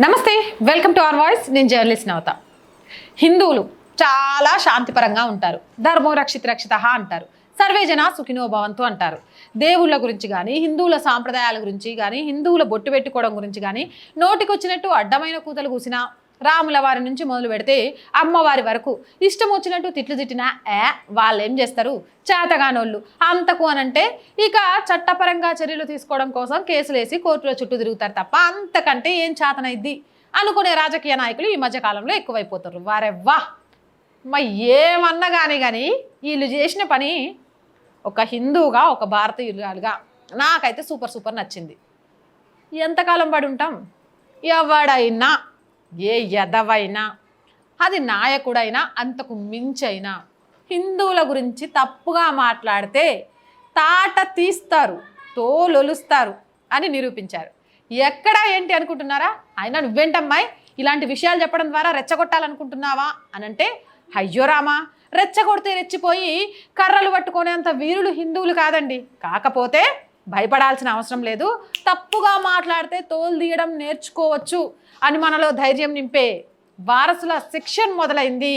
నమస్తే welcome to our voice. నేను journalist నవత హిందువులు చాలా శాంతిపరంగా ఉంటారు. ధర్మో రక్షిత రక్షిత అంటారు. సర్వే జన సుఖినో భవంతు అంటారు. దేవుళ్ళ గురించి కానీ హిందువుల సాంప్రదాయాల గురించి కానీ హిందువుల బొట్టు పెట్టుకోవడం గురించి కానీ నోటికొచ్చినట్టు అడ్డమైన కూతలు కూసినా రాముల వారి నుంచి మొదలు పెడితే అమ్మవారి వరకు. ఇష్టం వచ్చినట్టు తిట్లు తిట్టినా ఏ వాళ్ళు ఏం చేస్తారు? చేతగానోళ్ళు. అంతకు అనంటే ఇక చట్టపరంగా చర్యలు తీసుకోవడం కోసం కేసులు వేసి చుట్టూ తిరుగుతారు తప్ప అంతకంటే ఏం చేతనైద్ది? అనుకునే రాజకీయ నాయకులు ఈ మధ్యకాలంలో ఎక్కువైపోతారు వారెవ్వా మా ఏమన్నా కానీ కానీ వీళ్ళు చేసిన పని ఒక హిందువుగా ఒక భారతీయులుగా నాకైతే సూపర్ సూపర్ నచ్చింది. ఎంతకాలం పడి ఉంటాం ఎవడైనా ఏ ఎదవైనా అది నాయకుడైనా అంతకు మించైనా హిందువుల గురించి తప్పుగా మాట్లాడితే తాట తీస్తారు తోలొలుస్తారు అని నిరూపించారు. ఎక్కడ ఏంటి అనుకుంటున్నారా? అయినా నువ్వేంటమ్మాయి? ఇలాంటి విషయాలు చెప్పడం ద్వారా రెచ్చగొట్టాలనుకుంటున్నావా? అని అంటే అయ్యో రామా రెచ్చగొడితే రెచ్చిపోయి కర్రలు పట్టుకునేంత వీరులు హిందువులు కాదండి. కాకపోతే భయపడాల్సిన అవసరం లేదు తప్పుగా మాట్లాడితే తోలు తీయడం నేర్చుకోవచ్చు అని మనలో ధైర్యం నింపే వారసుల శిక్షణ మొదలైంది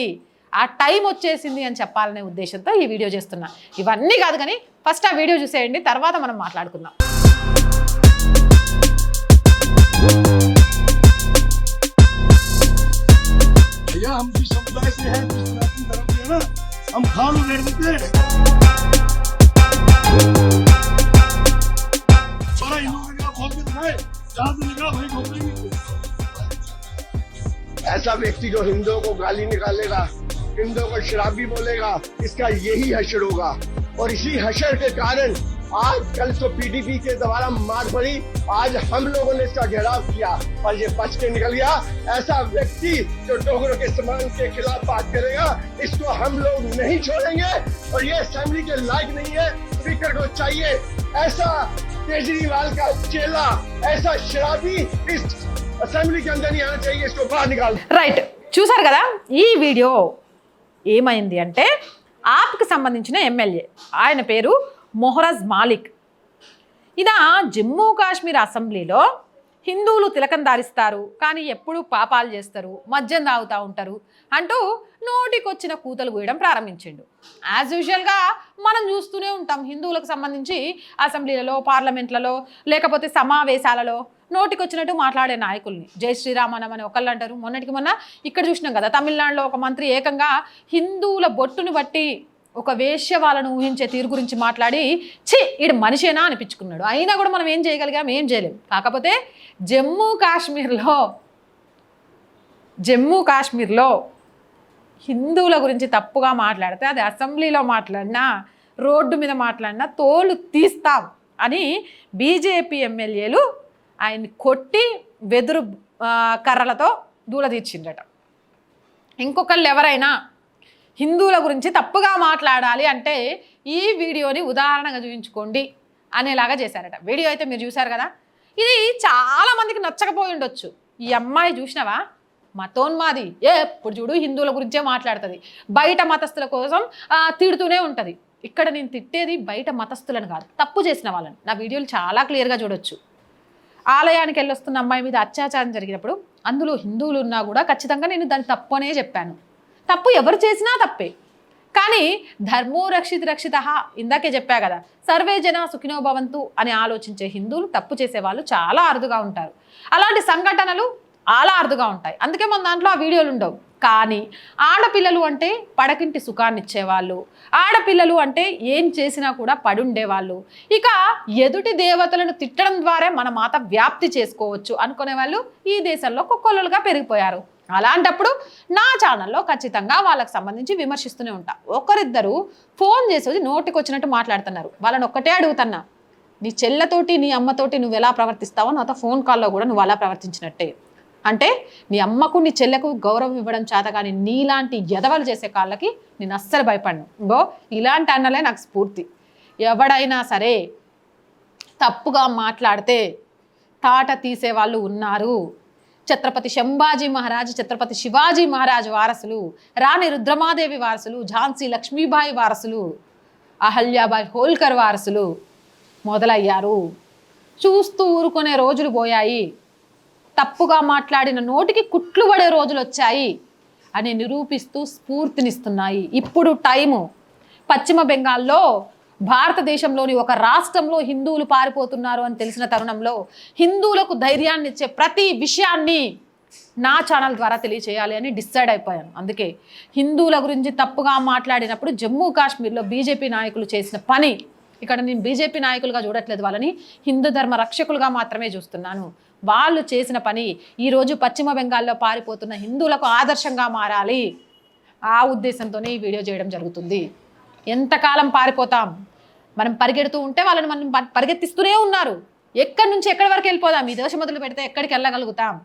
ఆ టైం వచ్చేసింది అని చెప్పాలనే ఉద్దేశంతో ఈ వీడియో చేస్తున్నా ఇవన్నీ కాదు కానీ ఫస్ట్ ఆ వీడియో చూసేయండి తర్వాత మనం మాట్లాడుకుందాం भैया हम जिस समुदाय से हैं जिस सनातन धर्म के हैं ना हम खान ऐसा व्यक्ति जो हिंदुओं को गाली निकालेगा, हिंदुओं को शराबी बोलेगा, इसका यही हशर होगा। और इसी हशर के कारण आज कल तो पीडीपी के द्वारा मार पड़ी। आज हम लोगों ने इसका घेराव किया और ये बच के निकल गया। ऐसा व्यक्ति जो डोगरों के समान के खिलाफ बात करेगा, इसको हम लोग नहीं छोड़ेंगे। और ये असेंबली के लायक नहीं है। स्पीकर को चाहिए। ऐसा केजरीवाल का चेला ऐसा शराबी इस असेंबली के अंदर नहीं आना चाहिए इसको बाहर निकाल రైట్ చూసారు కదా ఈ వీడియో ఏమైంది అంటే ఆప్కి సంబంధించిన ఎమ్మెల్యే ఆయన పేరు మొహరజ్ మాలిక్ ఈయన జమ్మూ కాశ్మీర్ అసెంబ్లీలో హిందువులు తిలకం దారిస్తారు కానీ ఎప్పుడూ పాపాలు చేస్తారు మద్యం తాగుతూ ఉంటారు అంటూ నోటికొచ్చిన కూతలు గూయడం ప్రారంభించిండు. యాజ్ యూజువల్గా మనం చూస్తూనే ఉంటాం హిందువులకు సంబంధించి అసెంబ్లీలలో పార్లమెంట్లలో లేకపోతే సమావేశాలలో నోటికొచ్చినట్టు మాట్లాడే నాయకుల్ని. జై శ్రీరామనం అని ఒకళ్ళు అంటారు. మొన్నటికి మొన్న ఇక్కడ చూసినాం కదా తమిళనాడులో ఒక మంత్రి ఏకంగా హిందువుల బొట్టును బట్టి ఒక వేశ్య వాళ్ళను ఊహించే తీరు గురించి మాట్లాడి ఛీ ఈడు మనిషేనా అనిపించుకున్నాడు. అయినా కూడా మనం ఏం చేయగలిగాం ఏం చేయలేం. కాకపోతే జమ్మూ కాశ్మీర్లో జమ్మూ కాశ్మీర్లో హిందువుల గురించి తప్పుగా మాట్లాడితే అది అసెంబ్లీలో మాట్లాడినా రోడ్డు మీద మాట్లాడినా తోలు తీస్తాం అని బీజేపీ ఎమ్మెల్యేలు ఆయన్ని కొట్టి వెదురు కర్రలతో దూలదీర్చిండట ఇంకొకళ్ళు ఎవరైనా హిందువుల గురించి తప్పుగా మాట్లాడాలి అంటే ఈ వీడియోని ఉదాహరణగా చూపించుకోండి అనేలాగా చేశారట. వీడియో అయితే మీరు చూశారు కదా? ఇది చాలామందికి నచ్చకపోయి ఉండొచ్చు. ఈ అమ్మాయి చూసినావా? మతోన్మాది. ఎప్పుడు చూడు హిందువుల గురించే మాట్లాడుతుంది. బయట మతస్థుల కోసం తిడుతూనే ఉంటుంది. ఇక్కడ నేను తిట్టేది బయట మతస్థులను కాదు. తప్పు చేసిన వాళ్ళని. నా వీడియోలు చాలా క్లియర్గా చూడొచ్చు. ఆలయానికి వెళ్ళొస్తున్న అమ్మాయి మీద అత్యాచారం జరిగినప్పుడు అందులో హిందువులు ఉన్నా కూడా ఖచ్చితంగా నేను దాన్ని తప్పు అనే చెప్పాను. తప్పు ఎవరు చేసినా తప్పే. కానీ ధర్మో రక్షిత రక్షిత ఇందాకే చెప్పా కదా సర్వే జన సుఖినో భవంతు అని ఆలోచించే హిందువులు తప్పు చేసేవాళ్ళు చాలా అరుదుగా ఉంటారు. అలాంటి సంఘటనలు చాలా అరుదుగా ఉంటాయి. అందుకే మన దాంట్లో ఆ వీడియోలు ఉండవు. కానీ ఆడపిల్లలు అంటే పడకింటి సుఖాన్ని ఇచ్చేవాళ్ళు. ఆడపిల్లలు అంటే ఏం చేసినా కూడా పడుండేవాళ్ళు. ఇక ఎదుటి దేవతలను తిట్టడం ద్వారా మన మాత వ్యాప్తి చేసుకోవచ్చు అనుకునే వాళ్ళు ఈ దేశంలో కుక్కలుగా పెరిగిపోయారు. అలాంటప్పుడు నా ఛానల్లో ఖచ్చితంగా వాళ్ళకి సంబంధించి విమర్శిస్తూనే ఉంటా. ఒకరిద్దరు ఫోన్ చేసేది నోటికి వచ్చినట్టు మాట్లాడుతున్నారు. వాళ్ళని ఒక్కటే అడుగుతున్నా నీ చెల్లెతోటి నీ అమ్మతోటి నువ్వు ఎలా ప్రవర్తిస్తావో నాతో ఫోన్ కాల్లో కూడా నువ్వు అలా ప్రవర్తించినట్టే. అంటే నీ అమ్మకు నీ చెల్లెకు గౌరవం ఇవ్వడం చేత కానీ నీలాంటి ఎదవలు చేసే కాళ్ళకి నేను అస్సలు భయపడను. గో ఇలాంటి అన్నలే నాకు స్ఫూర్తి. ఎవడైనా సరే తప్పుగా మాట్లాడితే తాట తీసే వాళ్ళు ఉన్నారు. ఛత్రపతి శంభాజీ మహారాజ్ ఛత్రపతి శివాజీ మహారాజ్ వారసులు రాణి రుద్రమాదేవి వారసులు ఝాన్సీ లక్ష్మీబాయి వారసులు అహల్యాబాయి హోల్కర్ వారసులు మొదలయ్యారు. చూస్తూ ఊరుకునే రోజులు పోయాయి. తప్పుగా మాట్లాడిన నోటికి కుట్లు పడే రోజులు వచ్చాయి అని నిరూపిస్తూ స్ఫూర్తినిస్తున్నాయి. ఇప్పుడు టైము. పశ్చిమ బెంగాల్లో భారతదేశంలోని ఒక రాష్ట్రంలో హిందువులు పారిపోతున్నారు అని తెలిసిన తరుణంలో హిందువులకు ధైర్యాన్ని ఇచ్చే ప్రతి విషయాన్ని నా ఛానల్ ద్వారా తెలియచేయాలి అని డిసైడ్ అయిపోయాను. అందుకే హిందువుల గురించి తప్పుగా మాట్లాడినప్పుడు జమ్మూ కాశ్మీర్లో బీజేపీ నాయకులు చేసిన పని ఇక్కడ నేను బీజేపీ నాయకులుగా చూడట్లేదు వాళ్ళని హిందూ ధర్మ రక్షకులుగా మాత్రమే చూస్తున్నాను. వాళ్ళు చేసిన పని ఈరోజు పశ్చిమ బెంగాల్లో పారిపోతున్న హిందువులకు ఆదర్శంగా మారాలి. ఆ ఉద్దేశంతోనే ఈ వీడియో చేయడం జరుగుతుంది. ఎంతకాలం పారిపోతాం? మనం పరిగెడుతూ ఉంటే వాళ్ళని మనం పరిగెత్తిస్తూనే ఉన్నారు. ఎక్కడి నుంచి ఎక్కడి వరకు వెళ్ళిపోదాం? ఈ దోష మొదలు పెడితే ఎక్కడికి వెళ్ళగలుగుతాం?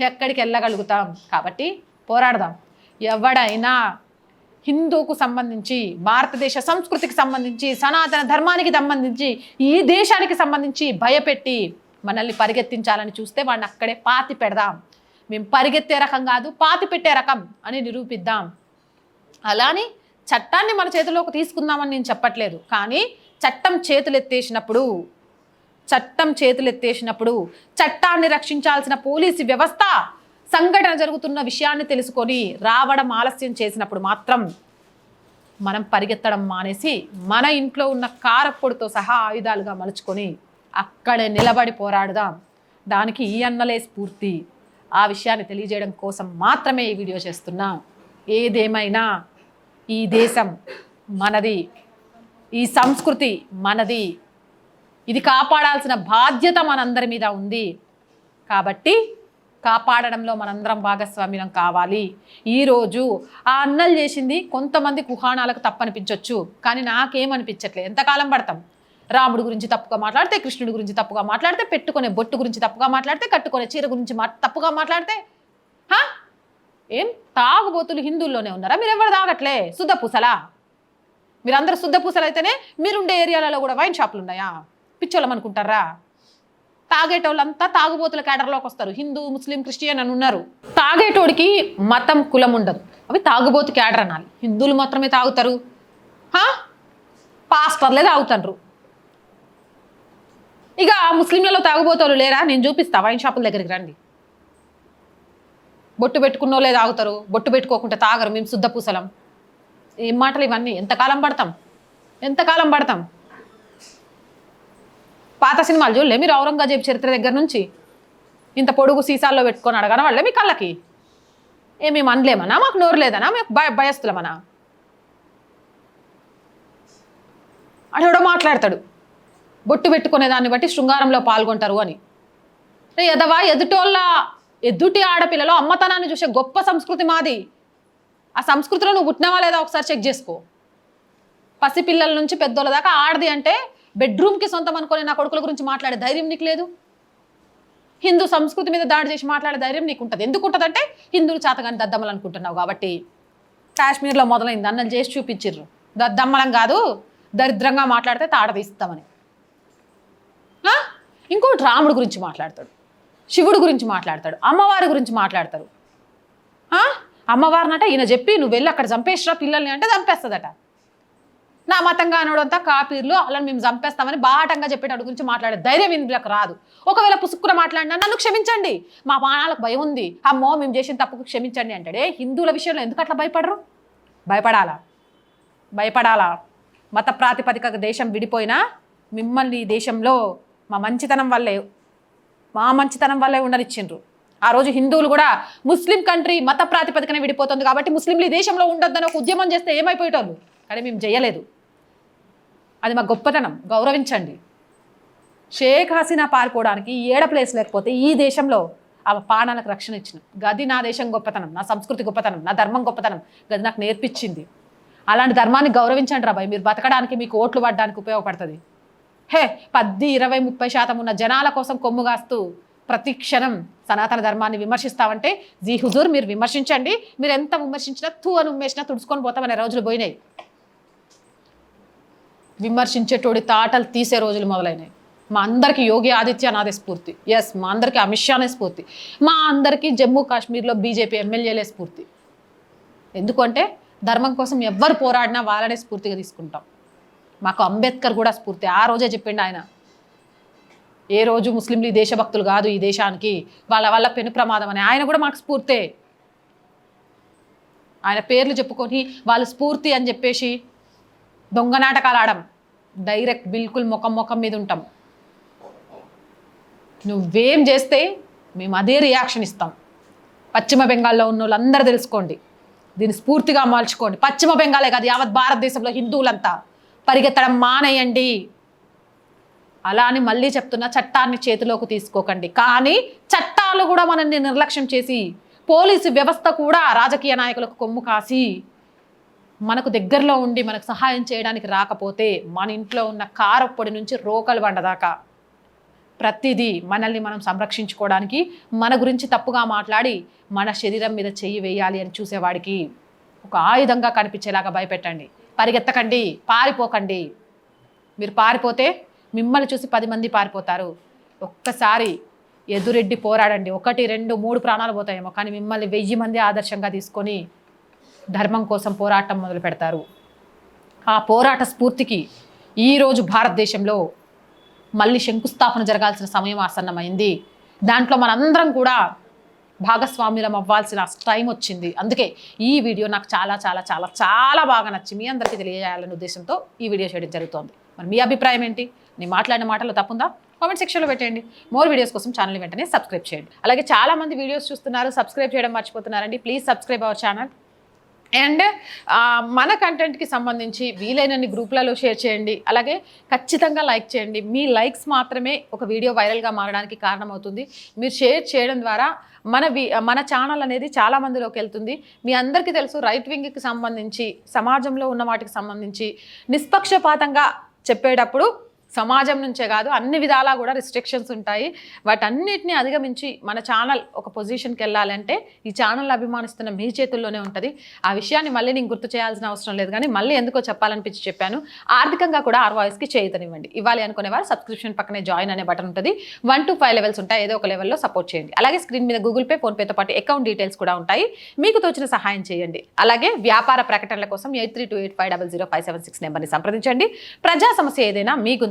ఎక్కడికి వెళ్ళగలుగుతాం? కాబట్టి పోరాడదాం. ఎవడైనా హిందూకు సంబంధించి భారతదేశ సంస్కృతికి సంబంధించి సనాతన ధర్మానికి సంబంధించి ఈ దేశానికి సంబంధించి భయపెట్టి మనల్ని పరిగెత్తించాలని చూస్తే వాడిని అక్కడే పాతి పెడదాం. మేము పరిగెత్తే రకం కాదు పాతి పెట్టే రకం అని నిరూపిద్దాం. అలానే చట్టాన్ని మన చేతిలోకి తీసుకుందామని నేను చెప్పట్లేదు కానీ చట్టం చేతులెత్తేసినప్పుడు చట్టం చేతులెత్తేసినప్పుడు చట్టాన్ని రక్షించాల్సిన పోలీసు వ్యవస్థ సంఘటన జరుగుతున్న విషయాన్ని తెలుసుకొని రావడం ఆలస్యం చేసినప్పుడు మాత్రం మనం పరిగెత్తడం మానేసి మన ఇంట్లో ఉన్న కారప్పొడితో సహా ఆయుధాలుగా మలుచుకొని అక్కడే నిలబడి పోరాడుదాం. దానికి ఈ అన్నలే స్ఫూర్తి. ఆ విషయాన్ని తెలియజేయడం కోసం మాత్రమే ఈ వీడియో చేస్తున్నా. ఏదేమైనా ఈ దేశం మనది ఈ సంస్కృతి మనది. ఇది కాపాడాల్సిన బాధ్యత మనందరి మీద ఉంది. కాబట్టి కాపాడడంలో మనందరం భాగస్వామ్యం కావాలి. ఈరోజు ఆ అన్నలు చేసింది కొంతమంది కుహానాలకు తప్పనిపించవచ్చు కానీ నాకేమనిపించట్లేదు ఎంతకాలం పడతాం? రాముడి గురించి తప్పుగా మాట్లాడితే కృష్ణుడి గురించి తప్పుగా మాట్లాడితే పెట్టుకునే బొట్టు గురించి తప్పుగా మాట్లాడితే కట్టుకునే చీర గురించి తప్పుగా మాట్లాడితే హా? ఏం? తాగుబోతులు హిందువుల్లోనే ఉన్నారా? మీరు ఎవరు తాగట్లే? శుద్ధ పూసలా? మీరందరూ శుద్ధ పూసలు అయితేనే మీరుండే ఏరియాలలో కూడా వైన్ షాపులు ఉన్నాయా? పిచ్చోళ్ళం అనుకుంటారా? తాగేటోళ్ళంతా తాగుబోతుల కేడర్లోకి వస్తారు. హిందూ ముస్లిం క్రిస్టియన్ అని ఉన్నారు. తాగేటోడికి మతం కులం ఉండదు. అవి తాగుబోతు కేడర్ అనాలి. హిందువులు మాత్రమే తాగుతారు. పాస్టర్లే తాగుతారు ఇక ముస్లింలలో తాగుబోతులు లేరా? నేను చూపిస్తా. వైన్ షాపుల దగ్గరికి రండి. బొట్టు పెట్టుకున్నోళ్ళే తాగుతారు బొట్టు పెట్టుకోకుండా తాగరు మేము శుద్ధ పూసలం. ఏం మాటలు ఇవన్నీ ఎంతకాలం పడతాం? ఎంతకాలం పడతాం? పాత సినిమాలు చూడలే మీరు ఔరంగజేబ్ చరిత్ర దగ్గర నుంచి? ఇంత పొడుగు సీసాల్లో పెట్టుకొని అడగన వాళ్ళే మీ కళ్ళకి? ఏ మేము అనలేమనా? మాకు నోరు లేదనా? మేము భయ భయస్తులమనా అడెవడో మాట్లాడతాడు. బొట్టు పెట్టుకునే దాన్ని బట్టి శృంగారంలో పాల్గొంటారు అని. ఎదవా ఎదుటోళ్ళ ఎదుటి ఆడపిల్లలో అమ్మతనాన్ని చూసే గొప్ప సంస్కృతి మాది. ఆ సంస్కృతిలో నువ్వు పుట్టినావా లేదా ఒకసారి చెక్ చేసుకో. పసిపిల్లల నుంచి పెద్దోళ్ళ దాకా ఆడది అంటే బెడ్రూమ్కి సొంతం అనుకొని నా కొడుకుల గురించి మాట్లాడే ధైర్యం నీకు లేదు? హిందూ సంస్కృతి మీద దాడి చేసి మాట్లాడే ధైర్యం నీకు ఉంటుంది ఎందుకు ఉంటుందంటే హిందువులు చేతగాని దద్దమ్మలు అనుకుంటున్నావు కాబట్టి. కాశ్మీర్లో మొదలైంది. అన్నలు చేసి చూపించారు దద్దమ్మలం కాదు దరిద్రంగా మాట్లాడితే తాడ తీస్తామని ఇంకోటి రాముడు గురించి మాట్లాడతాడు. శివుడు గురించి మాట్లాడతాడు అమ్మవారి గురించి మాట్లాడతారు. అమ్మవారినట ఈయన చెప్పి నువ్వు వెళ్ళి అక్కడ చంపేసిరా పిల్లల్ని అంటే చంపేస్తుందట. నా మతంగా అనడంతా కాపీర్లు అలా మేము చంపేస్తామని బాటంగా చెప్పేటట్టు గురించి మాట్లాడే ధైర్యం ఇందులోకి రాదు. ఒకవేళ పుసుక్కున మాట్లాడినా నన్ను క్షమించండి. మా ప్రాణాలకు భయం ఉంది. అమ్మో మేము చేసిన తప్పుకు క్షమించండి అంటాడే. హిందువుల విషయంలో ఎందుకు అట్లా భయపడరు? భయపడాలా? భయపడాలా? మత ప్రాతిపదిక దేశం విడిపోయినా మిమ్మల్ని దేశంలో మా మంచితనం వల్లే మా మంచితనం వల్లే ఉండనిచ్చిండ్రు. ఆ రోజు హిందువులు కూడా ముస్లిం కంట్రీ మత ప్రాతిపదికన విడిపోతుంది కాబట్టి ముస్లింలు ఈ దేశంలో ఉండొద్దని ఒక ఉద్యమం చేస్తే ఏమైపోయేటోళ్ళు? కానీ మేము చేయలేదు అది మా గొప్పతనం. గౌరవించండి. షేక్ హసీనా పారిపోవడానికి ఏడ ప్లేస్ లేకపోతే ఈ దేశంలో ఆ పానాలకు రక్షణ ఇచ్చిన. గది నా దేశం గొప్పతనం నా సంస్కృతి గొప్పతనం నా ధర్మం గొప్పతనం. గది నాకు నేర్పించింది. అలాంటి ధర్మాన్ని గౌరవించండి రాబాయ్ మీరు బతకడానికి మీకు ఓట్లు పడడానికి ఉపయోగపడుతుంది. హే పద్ది ఇరవై ముప్పై శాతం ఉన్న జనాల కోసం కొమ్ము కాస్తూ ప్రతి క్షణం సనాతన ధర్మాన్ని విమర్శిస్తామంటే జీ హుజూర్ మీరు విమర్శించండి. మీరు ఎంత విమర్శించినా తూ అని ఉమ్మేసినా తుడుచుకొని పోతామనే రోజులు పోయినాయి. విమర్శించేటోడి తాటలు తీసే రోజులు మొదలైనాయి. మా అందరికీ యోగి ఆదిత్యనాథే స్ఫూర్తి. ఎస్ మా అందరికీ అమిత్ షానే స్ఫూర్తి. మా అందరికీ జమ్మూ కాశ్మీర్లో బీజేపీ ఎమ్మెల్యేలే స్ఫూర్తి. ఎందుకంటే ధర్మం కోసం ఎవ్వరు పోరాడినా వాళ్ళనే స్ఫూర్తిగా తీసుకుంటాం. మాకు అంబేద్కర్ కూడా స్ఫూర్తి. ఆ రోజే చెప్పిండు ఆయన. ఏ రోజు ముస్లింలు ఈ దేశభక్తులు కాదు ఈ దేశానికి వాళ్ళ వల్ల పెను ప్రమాదం అని. ఆయన కూడా మాకు స్ఫూర్తే. ఆయన పేర్లు చెప్పుకొని వాళ్ళు స్ఫూర్తి అని చెప్పేసి దొంగ నాటకాలు ఆడం డైరెక్ట్ బిల్కుల్ ముఖం ముఖం మీద ఉంటాం. నువ్వేం చేస్తే మేము అదే రియాక్షన్ ఇస్తాం. పశ్చిమ బెంగాల్లో ఉన్న వాళ్ళందరూ తెలుసుకోండి. దీన్ని స్ఫూర్తిగా మార్చుకోండి పశ్చిమ బెంగాలే కాదు యావత్ భారతదేశంలో హిందువులంతా. పరిగెత్తడం మానేయండి. అలా అని మళ్ళీ చెప్తున్నా చట్టాన్ని చేతిలోకి తీసుకోకండి. కానీ చట్టాలు కూడా మనల్ని నిర్లక్ష్యం చేసి పోలీసు వ్యవస్థ కూడా రాజకీయ నాయకులకు కొమ్ము కాసి మనకు దగ్గరలో ఉండి మనకు సహాయం చేయడానికి రాకపోతే మన ఇంట్లో ఉన్న కారప్పొడి నుంచి రోకలు వండదాకా. ప్రతిదీ మనల్ని మనం సంరక్షించుకోవడానికి మన గురించి తప్పుగా మాట్లాడి మన శరీరం మీద చెయ్యి వేయాలి అని చూసేవాడికి ఒక ఆయుధంగా కనిపించేలాగా భయపెట్టండి. పరిగెత్తకండి పారిపోకండి. మీరు పారిపోతే మిమ్మల్ని చూసి పది మంది పారిపోతారు. ఒక్కసారి ఎదురెడ్డి పోరాడండి. ఒకటి రెండు మూడు ప్రాణాలు పోతాయేమో కానీ మిమ్మల్ని వెయ్యి మంది ఆదర్శంగా తీసుకొని ధర్మం కోసం పోరాటం మొదలు పెడతారు. ఆ పోరాట స్ఫూర్తికి ఈరోజు భారతదేశంలో మళ్ళీ శంకుస్థాపన జరగాల్సిన సమయం ఆసన్నమైంది. దాంట్లో మనందరం కూడా భాగస్వామ్యులం అవ్వాల్సిన టైం వచ్చింది. అందుకే ఈ వీడియో నాకు చాలా చాలా చాలా చాలా బాగా నచ్చి మీ అందరికీ తెలియజేయాలనే ఉద్దేశంతో ఈ వీడియో చేయడం జరుగుతోంది. మరి మీ అభిప్రాయం ఏంటి? నేను మాట్లాడిన మాటలు తప్పుందా? కామెంట్ సెక్షన్లో పెట్టండి మోర్ వీడియోస్ కోసం ఛానల్ వెంటనే సబ్స్క్రైబ్ చేయండి. అలాగే చాలామంది వీడియోస్ చూస్తున్నారు సబ్స్క్రైబ్ చేయడం మర్చిపోతున్నారండి. Please subscribe our channel. And మన కంటెంట్కి సంబంధించి వీలైనన్ని గ్రూప్లలో షేర్ చేయండి. అలాగే ఖచ్చితంగా లైక్ చేయండి. మీ లైక్స్ మాత్రమే ఒక వీడియో వైరల్గా మారడానికి కారణమవుతుంది. మీరు షేర్ చేయడం ద్వారా మన మన ఛానల్ అనేది చాలా మందిలోకి వెళ్తుంది. మీ అందరికీ తెలుసు రైట్ వింగ్కి సంబంధించి సమాజంలో ఉన్న వాటికి సంబంధించి నిష్పక్షపాతంగా చెప్పేటప్పుడు సమాజం నుంచే కాదు అన్ని విధాలా కూడా రిస్ట్రిక్షన్స్ ఉంటాయి. వాటన్నిటిని అధిగమించి మన ఛానల్ ఒక పొజిషన్కి వెళ్ళాలంటే ఈ ఛానల్ అభిమానిస్తున్న మీ చేతుల్లోనే ఉంటుంది. ఆ విషయాన్ని మళ్ళీ నేను గుర్తు చేయాల్సిన అవసరం లేదు కానీ మళ్ళీ ఎందుకో చెప్పాలనిపించి చెప్పాను. ఆర్థికంగా కూడా ఆర్ వాయిస్కి చేయుతనివ్వండి. ఇవ్వాలి అనుకునే వారు సబ్స్క్రిప్షన్ పక్కనే జాయిన్ అనే బటన్ ఉంటుంది. వన్ టు ఫైవ్ లెవెల్స్ ఉంటాయి ఏదో ఒక లెవెల్లో సపోర్ట్ చేయండి. అలాగే స్క్రీన్ మీద గూగుల్ పే ఫోన్పేతో పాటు అకౌంట్ డీటెయిల్స్ కూడా ఉంటాయి. మీకు తోచిన సహాయం చేయండి. అలాగే వ్యాపార ప్రకటనల కోసం eight three two eight five double zero five seven six నెంబర్ని సంప్రదించండి. ప్రజా సమస్య ఏదైనా మీ